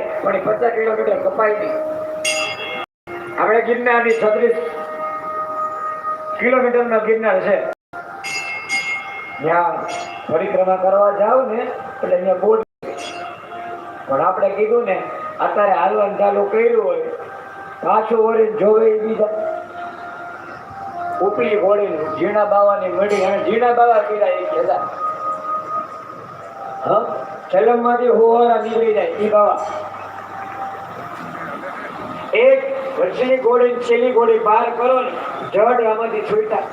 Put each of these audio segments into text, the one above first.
જાય પણ પચાસ કિલોમીટર કપાય નહીં. આપણે ગિરનારની છત્રીસ કિલોમીટરનો ગિરનાર છે. ત્યાં પરિક્રમા કરવા જાવ ને, એટલે અહીંયા બોટ પણ આપણે કીધું ને, અત્યારે હાલવાનું ચાલુ કર્યું હોય, પાછું વળી જોવે બીજા. ઉપલી ઘોડી ઝીણા બાવાની મળી, અને ઝીણા બાવા કીધા એ કહેતા હા? ચલમમાંથી હોવાના નીકળી જાય એ બાવા. એક વચ્ચેની ગોળી છેલ્લી ગોળી બહાર કરો ને જડ આમાંથી છૂટા?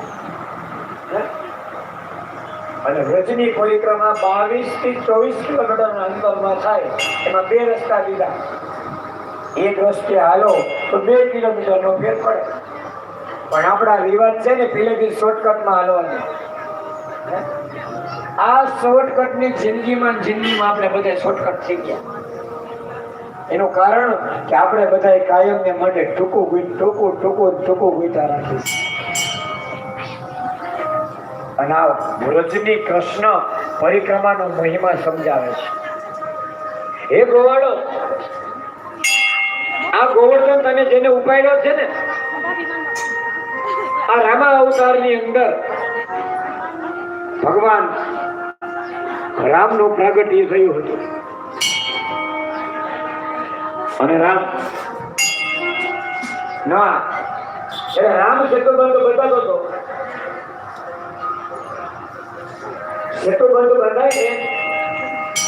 અને વ્રજની પરિક્રમા બાવીસથી ચોવીસ કિલોમીટરના અંતરમાં થાય. એમાં બે રસ્તા દીધા. એક રસ્તે હાલો તો બે કિલોમીટરનો ફેર પડે. પણ આપણા રિવાજ છે ને પહેલેથી શોર્ટકટમાં હાલવાની? આ શોર્ટકટની જિંદગીમાં જિંદગીમાં આપણે બધા શોર્ટકટ થઈ ગયા. એનું કારણ કે આપણે બધા કાયમને માટે ટૂંકું ટૂંકું ટૂંકું ટૂંકું ગીતા રાખીશું. અને આ વ્રજની કૃષ્ણ પરિક્રમાનો મહિમા સમજાવે છે. હે ગોવાળો, આ ગોવર્ધન તને જેને ઉપાડ્યો છે ને, આ રામા અવતારની અંદર ભગવાન રામનું પ્રાગટ્ય થયું હતું. અને રામ. ના. એ રામ સેતુબંધ બતાવતો હતો. સેતુબંધ બંધાય ને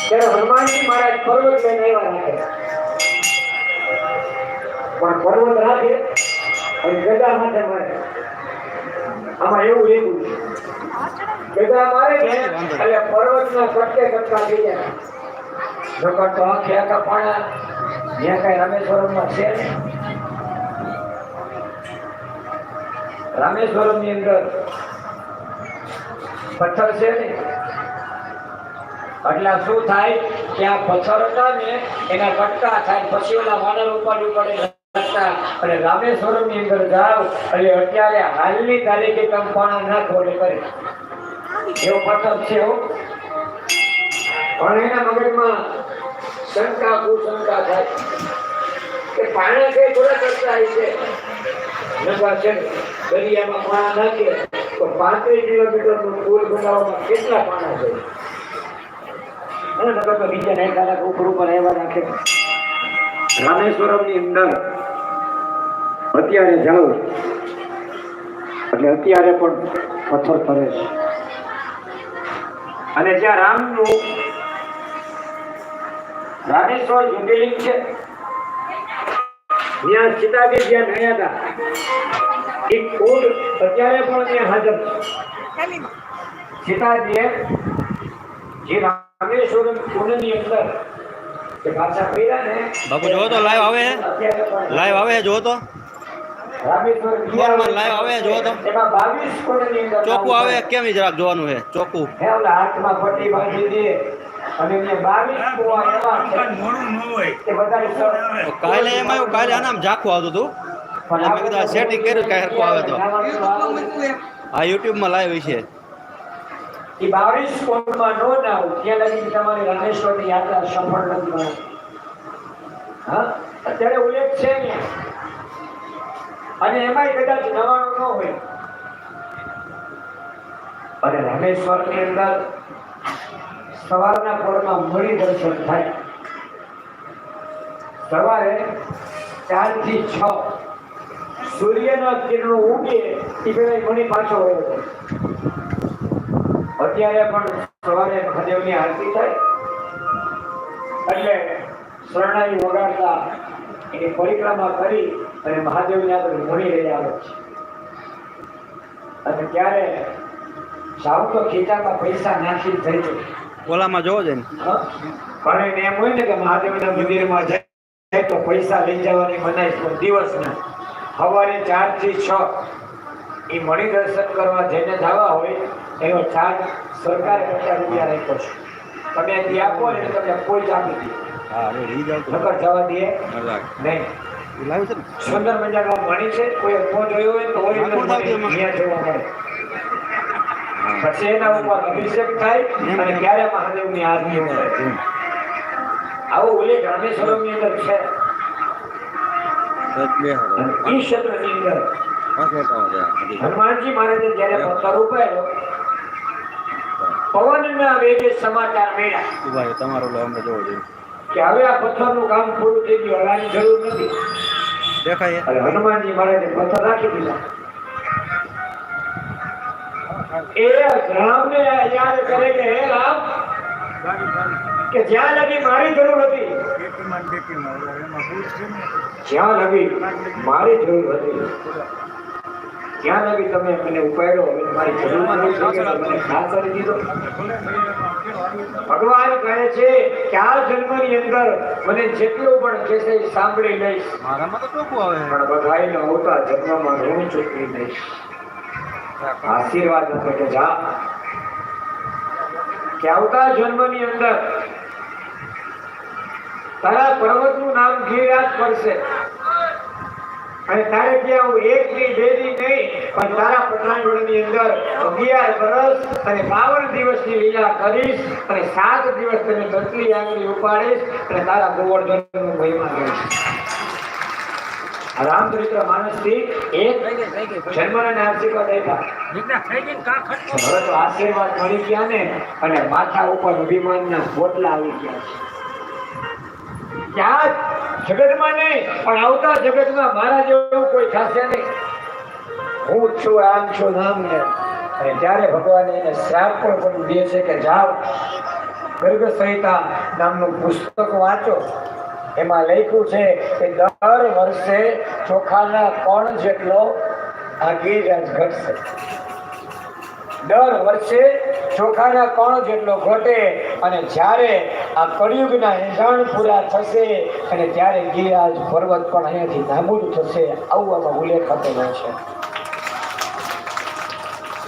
ત્યારે હનુમાનજી મહારાજ પર્વત લઈને આવ્યા રાખે પણ પર્વત રાખે અને ગદા માથે મારે. આમાં એવું એવું છે. ગદા મારે ને એટલે પર્વતના પ્રત્યે કરતા થઈ જાય. નકર તો આખે આખા પાણા જ્યાં કઈ રામેશ્વરમમાં છે, રામેશ્વરમની અંદર પથ્થર છે ને, એટલે શું થાય કે આ પથ્થર હતા ને, એના કટકા થાય, પછી ઓલા વાનર ઉપાડી પડે અને રામેશ્વરમની અંદર જાઓ એટલે અત્યારે હાલની તારીખે તમે ના ખોલે કરે. એવો પથ્થર છે અને એના મગજમાં શંકા કુશંકા થાય. કે પાણી કઈ થોડા કરતા આવી છે. નફા છે ને, દરિયામાં પાણા નાખે તો પાંત્રીસ કિલોમીટરનું પુલ બનાવવામાં કેટલા પાણા છે? અને બીજા નાખ્યા નાખે ઉપર ઉપર એવા નાખે અંદર અત્યારે જાઉં એટલે અત્યારે પણ પથ્થર ફરે છે. અને જ્યાં રામનું રામેશ્વર જ્યોતિર્લિંગ છે ત્યાં સીતાજી જ્યાં નડ્યા હતા એ કુંડ અત્યારે પણ ત્યાં હાજર છે સીતાજીએ જે રામેશ્વરમ કુંડની અંદર જે પાછા ફર્યા ને બાપુ જોવો તો live આવે છે? અત્યારે પણ લાઈવ આવે છે જોવો તો રામેશ્વર ફોનમાં live આવે છે, જોવો તો. એમાં 22 કુંડની અંદર ચોખ્ખું આવે કેમ ઈ જરાક જોવાનું છે ચોખ્ખું હે ઓલા હાથમાં પટ્ટી બાંધી દે અને એને 22 કુવા એવા છે કે બધા કાલે એમાં એવું કાલે આનામ ઝાખું આવતું હતું. પણ મેં કીધું આ setting કર્યું કાંઈ હરખું આવે તો. આ યુટ્યુબમાં લાઈવ છે એ બાવીસ કોણમાં નો નાવ ત્યાં લગી તમારી રામેશ્વરની યાત્રા સફળ નથી. હા? અત્યારે ઉલ્લેખ છે ને. અને એમાંય કદાચ નવાણું ન હોય. અને રામેશ્વરની અંદર સવારના પોરમાં મળી દર્શન થાય. સવારે ચારથી છ સૂર્યનો કિરણો ઉગે એ પેલા મણી પાછો અત્યારે પણ સવારે મહાદેવની આરતી થાય. એટલે શરણાઈ વગાડતા એની પરિક્રમા કરી અને મહાદેવને આપણે મળી રહ્યા આવે છે. અને ત્યારે સાવ તો ખીચામાં પૈસા નાખી થઈ જાય. ઓલામાં જોવો છે ને પણ એને એમ હોય ને કે મહાદેવના મંદિરમાં જાય તો પૈસા લઈ જવાની મનાઈ પણ દિવસના સવારે ચારથી છ એ મણી દર્શન કરવા જઈને જવા હોય એનો ચાર્જ સરકારે પચાસ રૂપિયા રાખ્યો છે. તમે અહીંથી આપો ને તમને કોઈ જ આપી દે નકર જવા દે નહીં. સુંદર મજાનો મણી છે કોઈ ન જોયો હોય તો. અહીંયા જોવા મળે. પછી એના ઉપર અભિષેક થાય અને ત્યારે મહાદેવની આરતી થાય આવો ઓલે રામેશ્વરમની અંદર છે. બે અને ઈ અંદર. હનુમાનજી મહારાજે જ્યારે પથ્થર ઉપાડ્યો પવનના વેગે સમાચાર મળ્યા. ભાઈ તમારું અમને જોવો જોઈએ. કે હવે આ પથ્થરનું કામ પૂરું થઈ ગયું હલાની જરૂર નથી. દેખાય. હનુમાનજી મહારાજે પથ્થર રાખી દીધા. એ રામને યાદ કરે કે હે રામ કે જ્યાં લગી મારી જરૂર હતી જ્યાં લગી મારી જરૂર હતી જ્યાં લગી તમે મને ઉપાડ્યો મારી જરૂર મને ખા કરી દીધો. ભગવાન કહે છે કે આ જન્મની અંદર મને જેટલું પણ જે તે સાંભળી લઈશ મારામાં તો ટોકું આવે. પણ બધાયને આવતા જન્મમાં હું ચૂકવી દઈશ આશીર્વાદ હતો કે જા. કે આવતા જન્મની અંદર તારા પર્વતનું નામ ગિરિરાજ પડશે. અને તારે ત્યાં હું એક ની બે ની નહીં, પણ તારા પઠાણગઢની અંદર અગિયાર વર્ષ અને બાવન દિવસની લીલા કરીશ અને સાત દિવસ તને દસલી આંગળી ઉપાડીશ અને તારા ગોવર્ધનનો મહિમા કરીશ રામચરિત્ર માનસથી એક જન્મના આશીર્વાદ આપ્યા હવે તો આશીર્વાદ મળી ગયા ને અને માથા ઉપર અભિમાનના પોટલા આવી ગયા છે. ક્યાં? જગતમાં નહીં પણ આવતા જગતમાં મારા જેવું કોઈ થશે નહીં. હું છું આમ છું નામ ને. અને ત્યારે ભગવાન એને શ્રાપ પણ પણ દે છે કે જાઓ. ગર્ગ સંહિતા નામનું પુસ્તક વાંચો. એમાં લખ્યું છે કે દર વર્ષે ચોખાના કણ જેટલો આ ગિરિરાજ ઘટશે. દર વર્ષે ચોખાના કણ જેટલો ઘટે અને જ્યારે આ કળિયુગના એંધાણ પૂરા થશે અને ત્યારે ગિરિરાજ પર્વત પણ અહીંયાથી નાબૂદ થશે, આવું આમાં ઉલ્લેખ આપેલો છે.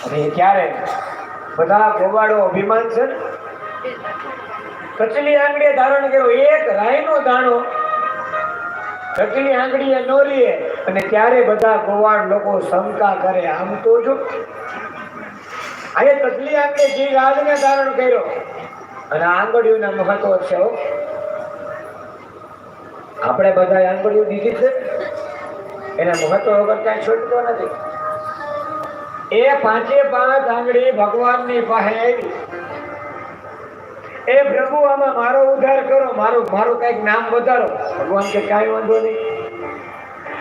અને ત્યારે બધા ગોવાળો અભિમાન છે ને? કચલી આંગળીએ ધારણ કર્યો. એક રાયનો દાણો કચલી આંગળીએ નો રીએ. અને ત્યારે બધા ગોવાળ લોકો શંકા કરે, આમ તો જો. આજે કચલી આંગળીએ જે રાજને ધારણ કર્યો. અને આંગળીઓના મહત્વ છે. આપણે બધા આંગળીઓ દીધી છે. એના મહત્વ વગર કાંઈ છોડતો નથી. એ પાંચે પાંચ આંગળી ભગવાનની પાસે આવી. એ પ્રભુ, આમાં મારો ઉદ્ધાર કરો, મારું મારું કંઈક નામ વધારો. ભગવાન કે કાંઈ વાંધો નહીં.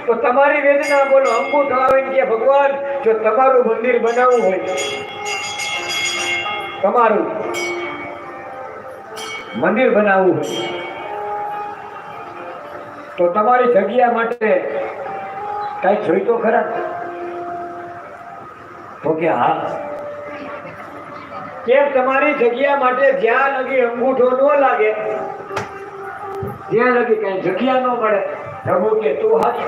તો તમારી વેદના બોલો અંબુ આવીને કે ભગવાન, જો તમારું મંદિર બનાવવું હોય, તમારું મંદિર બનાવવું હોય, તો તમારી જગ્યા માટે કઈ જોઈ તો ખરા? તો કે હા. કેમ તમારી જગ્યા માટે જ્યાં લગી અંગૂઠો ન લાગે, ત્યાં લગી કઈ જગ્યા ન મળે. પ્રભુ કે, તું હાથ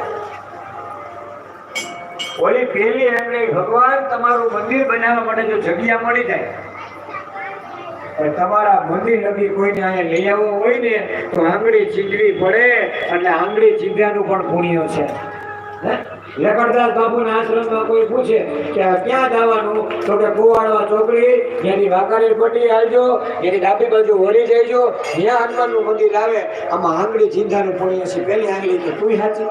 ઓલી પેલી એમણે ભગવાન તમારું મંદિર બનાવવા માટે જો જગ્યા મળી જાય તમારા મંદિર લગી કોઈને અહીંયા લઈ આવવો હોય ને, તો આંગળી ચીંધવી પડે, અને આંગળી ચીંધ્યાનું પણ પુણ્ય છે. હે? લકડદાસ બાપુના આશ્રમમાં કોઈ પૂછે કે ક્યાં જવાનું? તો કે કુવાડવા ચોકડી, જેની વાકારી પટ્ટી આવજો એની ડાબી બાજુ વળી જઈજો, જ્યાં હનુમાનનું મંદિર આવે, આમાં આંગળી ચિંતાનું પુણ્ય છે. પેલી આંગળી કે તું સાચી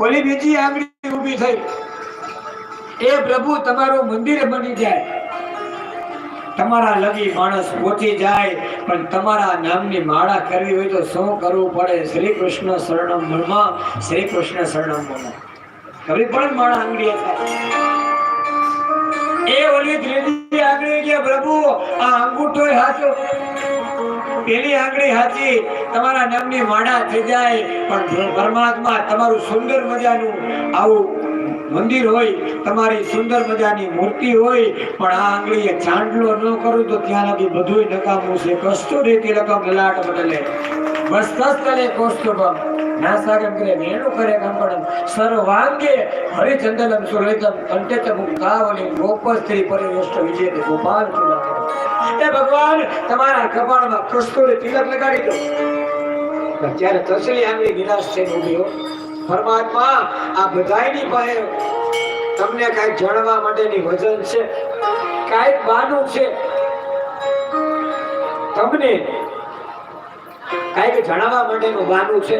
ઓલી બીજી આંગળી ઊભી થઈ. એ પ્રભુ તમારું મંદિર બની જાય. તમારા લગી માણસ પહોંચી જાય. પણ તમારા નામની માળા કરવી હોય તો શું કરવું પડે? શ્રી કૃષ્ણ શરણમ મનમાં શ્રી કૃષ્ણ શરણમ મનમાં કરવી પણ માળા આંગળી એ ઓલી ત્રીજી આંગળી કે પ્રભુ, આ અંગૂઠો સાચો પેલી આંગળી હાચી. તમારા નામની માળા થઈ જાય, પણ પરમાત્મા તમારું સુંદર મજાનું આવું મંદિર હોય, તમારી સુંદર મજાની મૂર્તિ હોય, પણ આ આંગળીએ ચાંદલો ન કરું તો ત્યાં લગી બધું નકામું છે. કસ્તુરી રકમ લલાટ બદલે. વસ્તસ્તલે કૌસ્તુભમ. નાસાગમ કરે, વેણુ કરે કંપણમ સર્વાંગે હરિચંદનમ સુરહિતમ. કંટેચ મુક્તાવલી ગોપસ્ત્રી પરિવેષ્ટ વિજય ગોપાલ ચુડા એ ભગવાન, તમારા કપાળમાં કસ્તુરી તિલક લગાડી દો. ત્યારે તસલી આંગળી નિરાશ થઈને ઊભી. પરમાત્મા આ બધાયની પાસે તમને કાંઈક જાણવા માટેની વજન છે, કાંઈક બાનું છે. તમને કાંઈક જણાવવા માટેનું બાનું છે.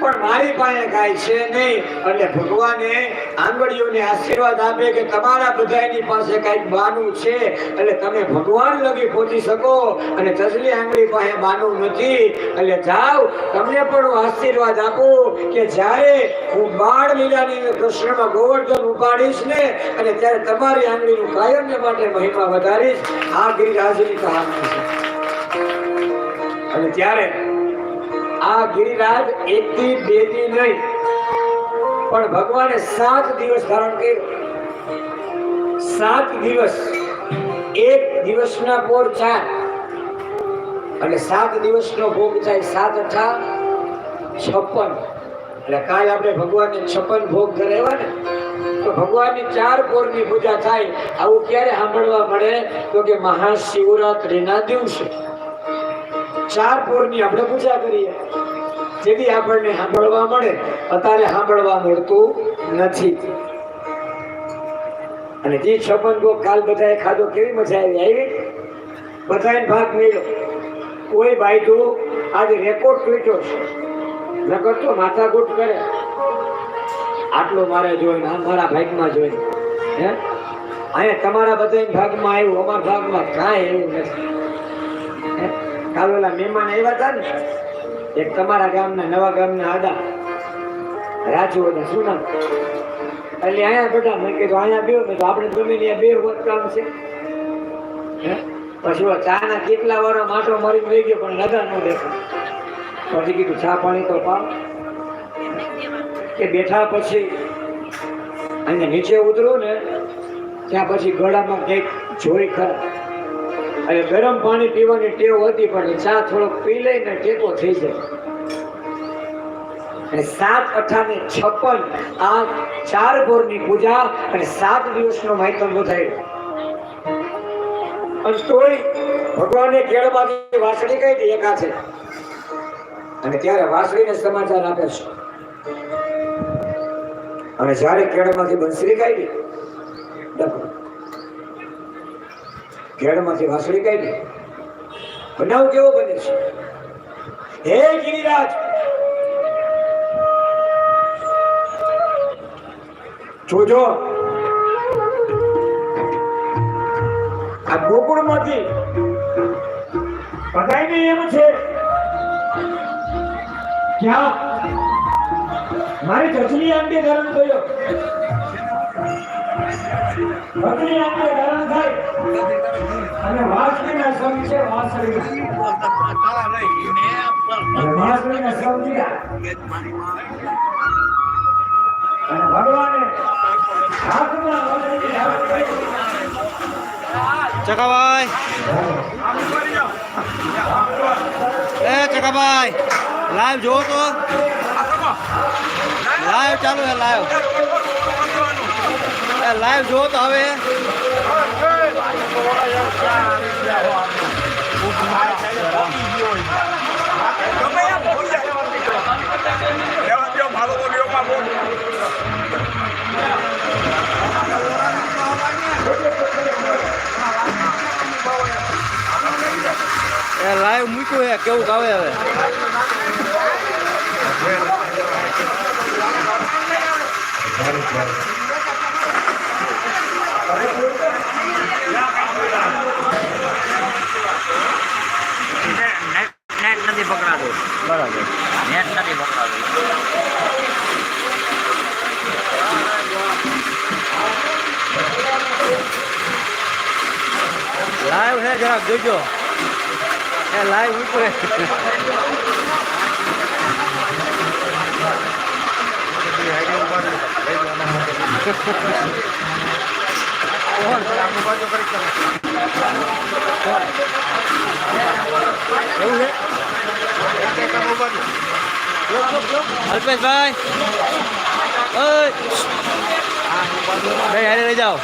પણ મારી પાસે કાંઈ છે નહીં. એટલે ભગવાને આંગળીઓને આશીર્વાદ આપે કે તમારા બધાની પાસે કાંઈક બાનું છે. એટલે તમે ભગવાન લગી પહોંચી શકો અને તસલી આંગળી પાસે બાનું નથી. એટલે જાઓ, તમને પણ હું આશીર્વાદ આપું કે જ્યારે હું બાળ લીલાની કૃષ્ણમાં ગોવર્ધન ઉપાડીશ ને, અને ત્યારે તમારી આંગળીનું કાયમને માટે મહિમા વધારીશ. આ ગિરિરાજની કહાની છે. અને ત્યારે આ ગિરિરાજ એકથી બેથી નહીં. પણ ભગવાને સાત દિવસ ધારણ કર્યો. સાત દિવસ. એક દિવસના પોર ચાર અને સાત દિવસનો ભોગ થાય સાત અઠા છપ્પન. એટલે કાલ આપણે ભગવાનને છપ્પન ભોગ કરાવ્યા ને, તો ભગવાનની ચાર પોરની પૂજા થાય. આવું ક્યારે સાંભળવા મળે? તો કે મહાશિવરાત્રિના દિવસે. ચાર પોરની આપણે પૂજા કરીએ. જેથી આપણને સાંભળવા મળે, અત્યારે સાંભળવા મળતું નથી. અને જે છપ્પન ભોગ કાલ બધાએ ખાધો, કેવી મજા આવી? આવી? બધાએ ભાગ મેળ્યો. કોઈ બાયધું આજે રેકોર્ડ તૂટ્યો છે. નકર તો માથાકૂટ કરે. આટલો મારે જોઈને, આ મારા ભાગમાં જોઈને. હે? અહીંયા તમારા બધા ભાગમાં આવ્યું, અમારા ભાગમાં કાંઈ એવું નથી? કાલ મહેમાન આવ્યા હતા ને, એક તમારા ગામના નવા ગામના આડા, રાજુ શું નામ એટલે અહીંયા બેઠા મેં કીધું, અહીંયા બેહો. મેં તો આપણે ગમે ત્યાં બે વખત કામ છે? પછી ચા ચાના કેટલા વાળો માટો મારીને વહી ગયો, પણ નજર ન દેખાય. પછી કીધું, ચા પાણી તો પાવ. કે બેઠા પછી અહીંયા નીચે ઉતરું ને, ત્યાં પછી ગળામાં કંઈક જોઈ ખરા. અને ગરમ પાણી પીવાની ટેવ હતી, પણ ચા થોડોક પી લઈને ટેકો થઈ જાય. અને સાત અઠાને છપ્પન, આ ચાર ભોરની પૂજા અને સાત દિવસનો માહિતમ થાય અને તોય ભગવાને કેળમાંથી વાસળી કહી હતી એકા છે. અને ત્યારે વાસળીને સમાચાર આપે છે. અને જ્યારે કેળમાંથી બંસરી કાઢી કેળમાંથી વાસળી કાઢી. બનાવ કેવો બને છે? હે ગિરિરાજ! જોજો. આ ગોકુળમાંથી નહીં એમ છે ક્યાં મારી જજની આંટી ધર્મ થયો જજની આપણે ધારણ થાય. અને વાસળીના શબ્દ છે વાસળી વાસળી ના શબ્દ અને ભગવાને હાથમાં વાસળી ધારણ કરી લાઈવ જોવો તો. લાઈવ ચાલુ છે લાઈવ લાઈવ જો તો હવે. લાઈવ મૂક્યું હે કેવું ગાવે હવે? નેટ નેટ નથી પકડાતું બરાબર નેટ નથી પકડાતું લાઈવ છે જરાક જોજો એ લાઈવ મૂક્યું છે એવું છે અલ્પેશભાઈ ઓય ભાઈ હારે લઈ જાઓ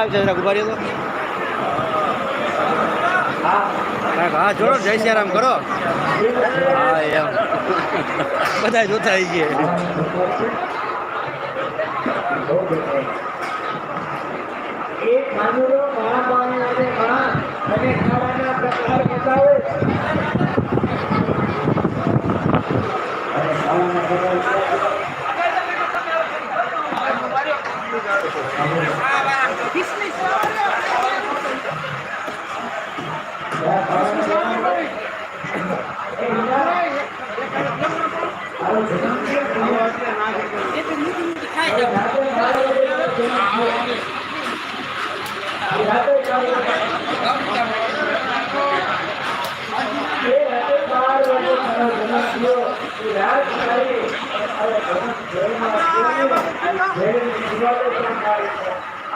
લાઈવ છે જરાક હા. જોડો જય શ્રી કરો. હા, એમ. બધા જોતા આવી ગયા. એક માનુરો મહા પાણી અને ઘણા. અને ખાવાના પ્રકાર બતાવે. એ રાતે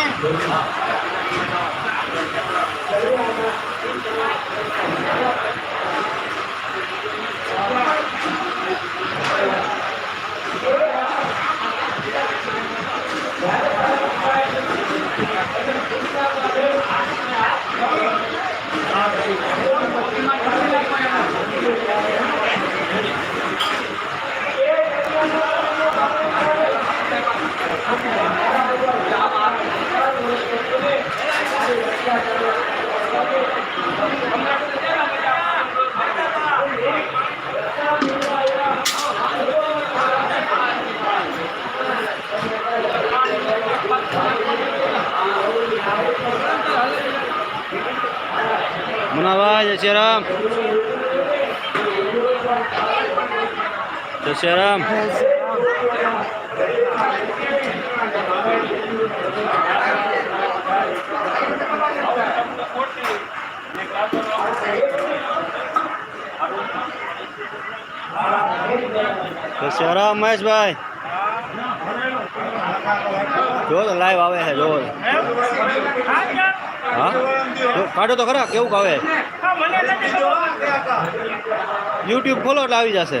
એ મુનાભાઈ જય શ્રી રામ જય શ્રી રામ ભાઈ મહેશભાઈ? જો તો લાઈવ આવે છે જો હા? કાઢો તો ખરા, કેવું આવે યુટ્યુબ ખોલો એટલે આવી જશે.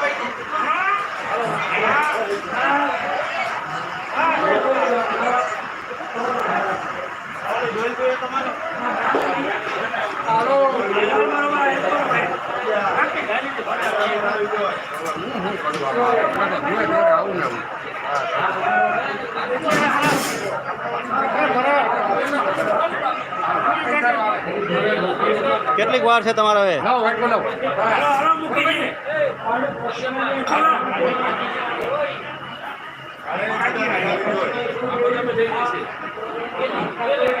કેટલીક વાર છે તમારે હવે? એ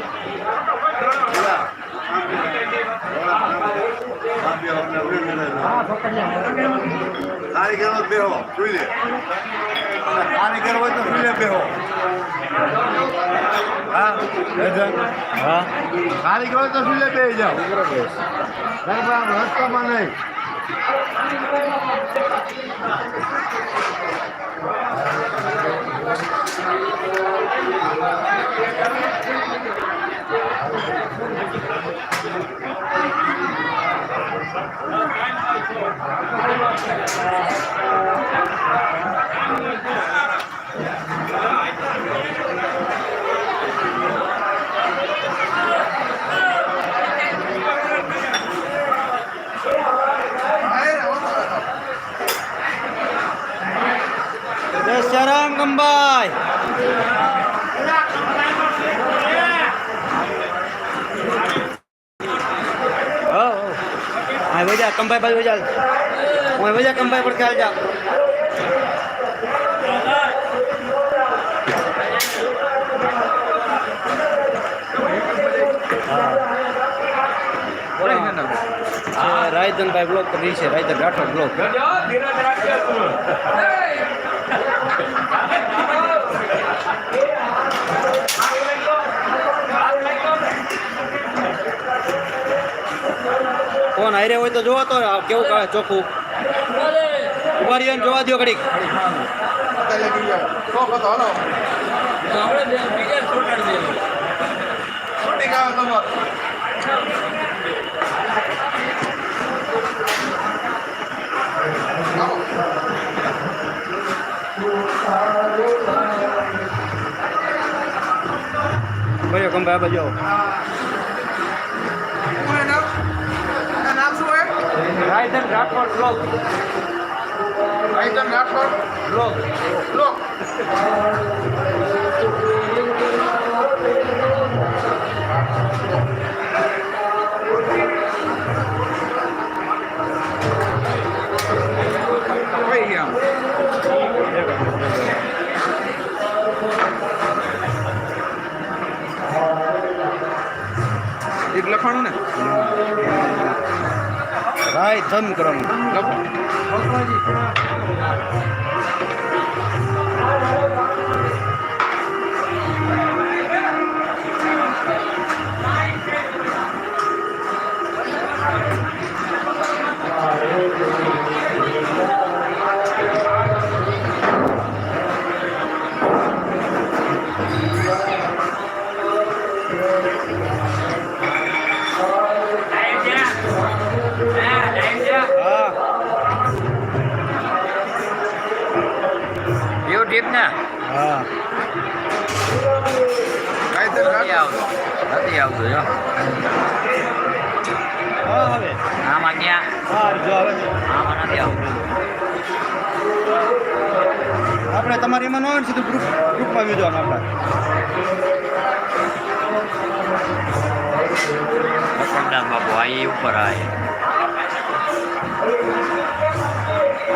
કારીગરો બેહો સુઈ લે કારીગર હોય તો સુઈ લે બેહો હા? હા કારીગર હોય તો સુઈ લે જાઓ રસ્તામાં નહીં જય સિયારામ ગંબાઈ હો હા વજા કંબાઈ બાજુ વજા ઓય વજા કંબાઈ પર ખ્યાલ જા હા રાયધનભાઈ બ્લોક કરી છે રાયધન રાઠોડ બ્લોક ફોન હારે હોય તો જોવો તો આ કેવું કાઢે ચોખ્ખું? ઊભા રહ્યો ને જોવા દો ઘડીક. ભર્યો કંભાઈ આ બાજુ આવો રાયધન રાઠોડ બ્લોક આઈટમ રાખો બ્લોક એક લખાણું ને રાયધન કરવાનું ક્રમ હા એમાં ન હોય ને સીધું ગ્રુપ ગ્રુપમાં વિધવાનું આપણે. બાપુ આ ઈ ઉપર આવે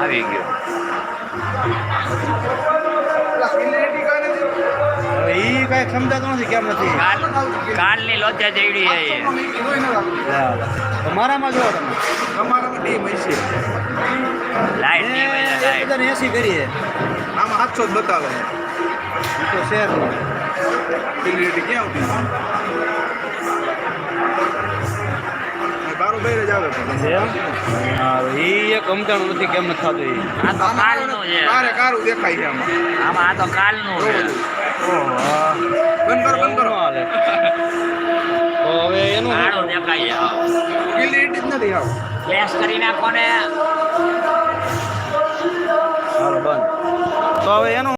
આવી ગયો. એ કાંઈ ક્ષમતા તો નથી કેમ નથી? કાલની લોચા જેવડી એ. મારામાં જુઓ તમે. અમારામાં ટીમ હશે. લાઈટ નહીં ને લાઈટ બધાને એસી કરીએ. આમાં સાતસો જ બતાવે. એ તો શેર ક્લિયરિટી ક્યાં આવતી બારો બૈર જ આવે એ એક અમદાણું નથી કેમ નથી થતું આ તો કાલનું છે. કારે કારું દેખાય છે આમાં. આમાં આ તો કાલનું છે. બંધ કરો બંધ કરો. હવે એનું દેખાય છે. જ નથી આવ. ફ્લેશ કરી નાખો ને. તો હવે એનું